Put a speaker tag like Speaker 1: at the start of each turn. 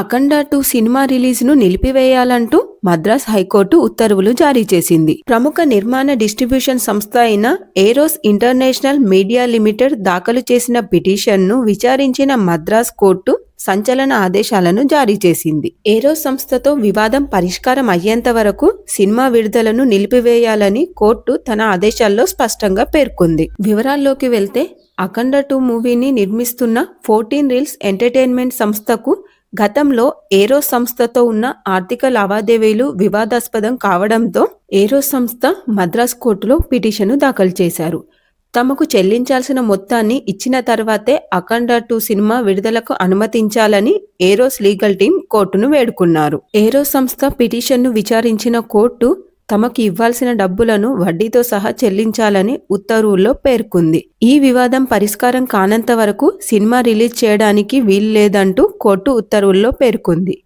Speaker 1: అఖండ two cinema రిలీజ్ను నిలిపివేయాలంటూ Madras high court ఉత్తర్వులు జారీ చేసింది. ప్రముఖ నిర్మాణ డిస్ట్రిబ్యూషన్ సంస్థ అయిన ఏరోస్ ఇంటర్నేషనల్ మీడియా లిమిటెడ్ దాఖలు చేసిన పిటిషన్ను విచారించిన మద్రాస్ కోర్టు సంచలన ఆదేశాలను జారీ చేసింది. ఏరోస్ సంస్థతో వివాదం పరిష్కారం అయ్యేంత వరకు సినిమా విడుదలను నిలిపివేయాలని కోర్టు తన ఆదేశాల్లో స్పష్టంగా పేర్కొంది. వివరాల్లోకి వెళ్తే అఖండ టూ మూవీని నిర్మిస్తున్న ఫోర్టీన్ రీల్స్ ఎంటర్టైన్మెంట్ సంస్థకు గతంలో ఏరో సంస్థతో ఉన్న ఆర్థిక లావాదేవీలు వివాదాస్పదం కావడంతో ఏరో సంస్థ మద్రాస్ కోర్టులో పిటిషన్ను దాఖలు చేశారు. తమకు చెల్లించాల్సిన మొత్తాన్ని ఇచ్చిన తర్వాతే అఖండ టూ సినిమా విడుదలకు అనుమతించాలని ఏరోస్ లీగల్ టీం కోర్టును వేడుకున్నారు. ఏరో సంస్థ పిటిషన్ను విచారించిన కోర్టు తమకు ఇవ్వాల్సిన డబ్బులను వడ్డీతో సహా చెల్లించాలని ఉత్తర్వుల్లో పేర్కొంది. ఈ వివాదం పరిష్కారం కానంత వరకు సినిమా రిలీజ్ చేయడానికి వీల్లేదంటూ కోర్టు ఉత్తర్వుల్లో పేర్కొంది.